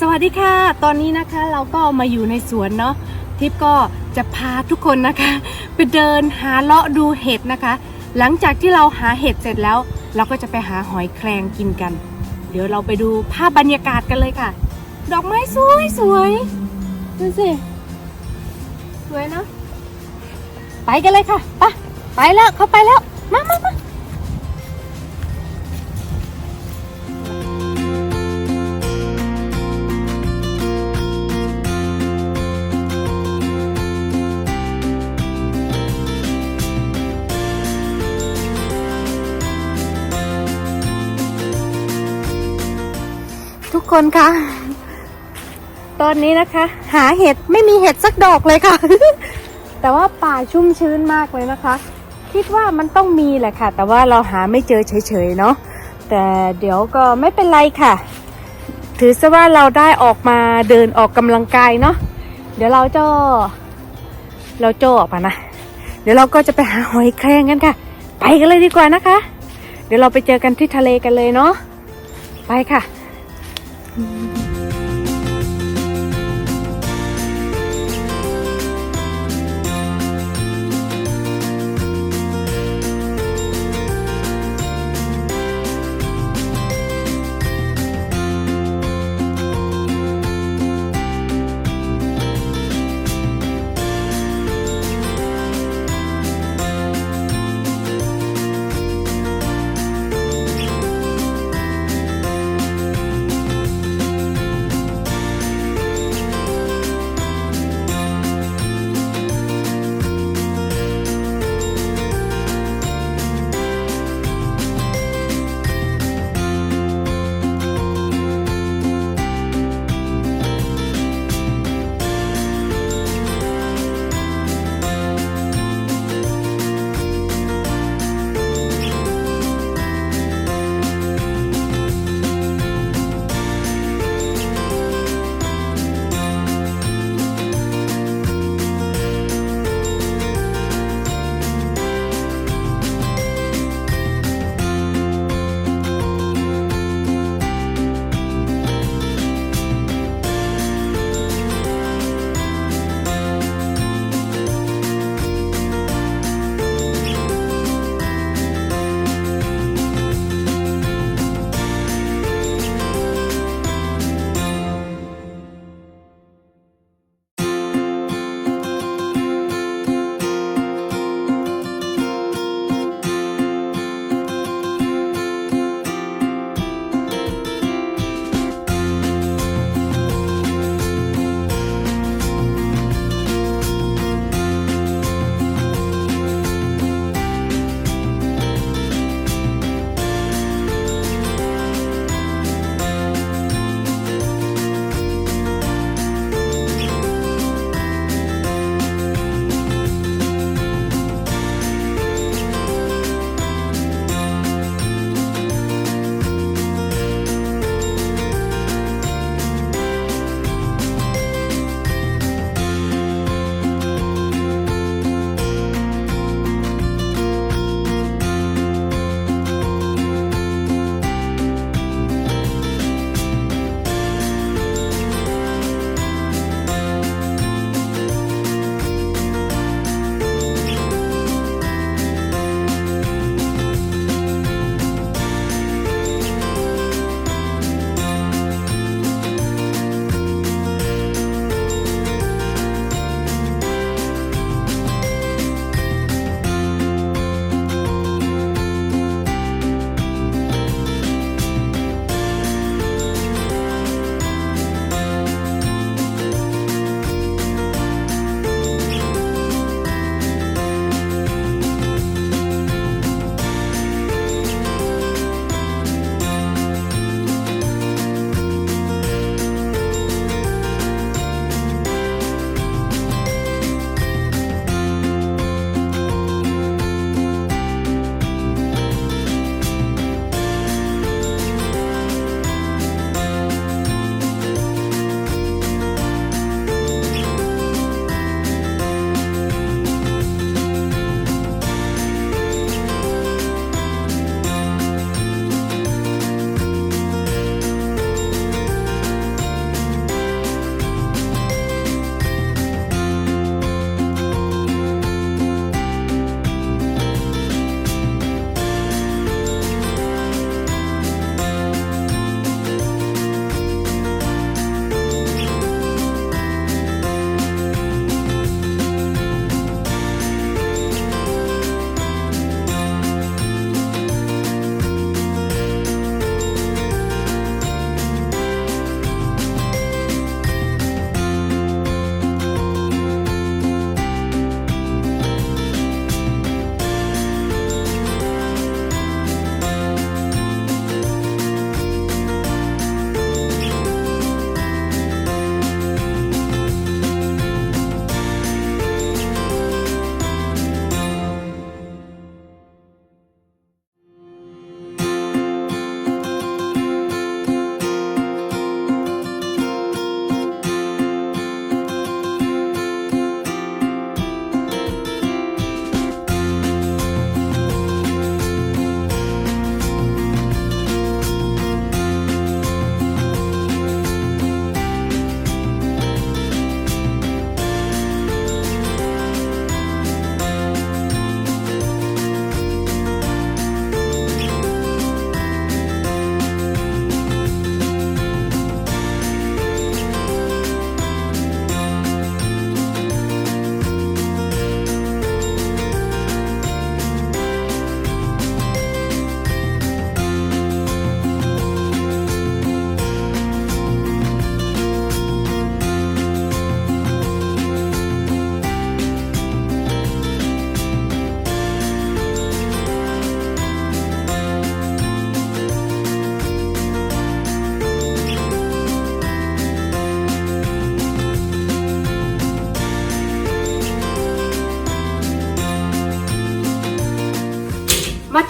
สวัสดีค่ะ ตอนนี้นะคะเราก็มาอยู่ในสวนเนาะทิปก็จะพาทุกคนนะคะ ไปเดินหาเลาะดูเห็ดนะคะ หลังจากที่เราหาเห็ดเสร็จแล้ว เราก็จะไปหาหอยแครงกินกัน เดี๋ยวเราไปดูภาพบรรยากาศกันเลยค่ะ ดอกไม้สวยสวยดูสิสวยเนาะไปกันเลยค่ะไปไปแล้วเขาไปแล้วมามามา คนคะตอนนี้นะคะ หาเห็ดไม่มีเห็ดสักดอกเลยค่ะ แต่ว่าป่าชุ่มชื้นมากเลยนะคะ คิดว่ามันต้องมีแหละค่ะ แต่ว่าเราหาไม่เจอเฉยๆเนาะแต่เดี๋ยวก็ไม่เป็นไรค่ะ ถือซะว่าเราได้ออกมาเดินออกกำลังกายเนาะเดี๋ยวเราจะเราโจออกมานะเดี๋ยวเราก็จะไปหาหอยแครงกันค่ะ ไปกันเลยดีกว่านะคะ เดี๋ยวเราไปเจอกันที่ทะเลกันเลยเนาะไปค่ะ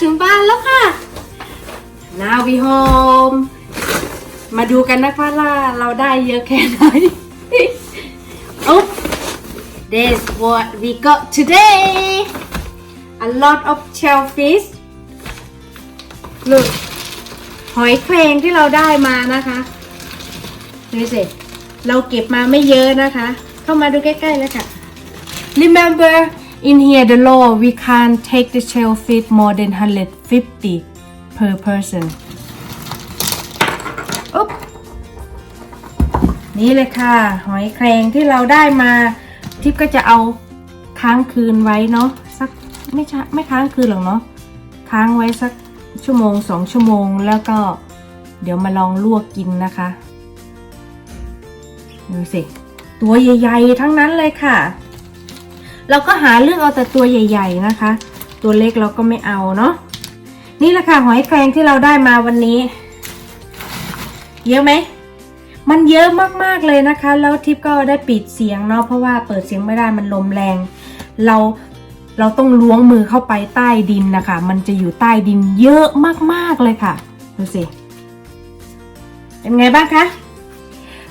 ถึงบ้านแล้วค่ะ Now we home มาดูกันนะคะว่าเราได้เยอะแค่ไหน oh this what we got today a lot of shellfish look หอยแครงที่เราได้มานะคะดูสิเราเก็บมาไม่เยอะนะคะ เข้ามาดูใกล้ๆเลยค่ะ Remember in here the law we can't take the shellfish more than 150 per person อุ๊บนี่เลยค่ะ หอยแครงที่เราได้มา ทิพย์ก็จะเอาค้างคืนไว้เนาะสักไม่ใช่ไม่ค้างคืนหรอกเนาะค้างไว้สักชั่วโมงสองชั่วโมงแล้วก็เดี๋ยวมาลองลวกกินนะคะดูสิ ตัวใหญ่ๆ ทั้งนั้นเลยค่ะ เราก็หาเรื่องเอาแต่ตัวใหญ่ ๆนะคะ ตัวเล็กเราก็ไม่เอาเนาะนี่แหละค่ะหอยแครงที่เราได้มาวันนี้ เยอะไหมมันเยอะมากๆเลยนะคะ แล้วทิปก็ได้ปิดเสียงเนาะเพราะว่าเปิดเสียงไม่ได้มันลมแรง เราเราต้องล้วงมือเข้าไปใต้ดินนะคะ มันจะอยู่ใต้ดินเยอะมากๆเลยค่ะดูสิเป็นไงบ้างคะ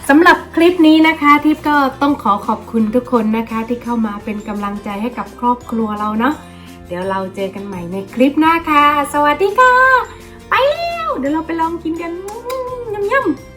สำหรับคลิปนี้นะคะทิพก็ต้องขอขอบคุณทุกคนนะคะ ที่เข้ามาเป็นกำลังใจให้กับครอบครัวเราเนาะเดี๋ยวเราเจอกันใหม่ในคลิปหน้าค่ะ สวัสดีค่ะ ไปแล้ว เดี๋ยวเราไปลองกินกันยำยำ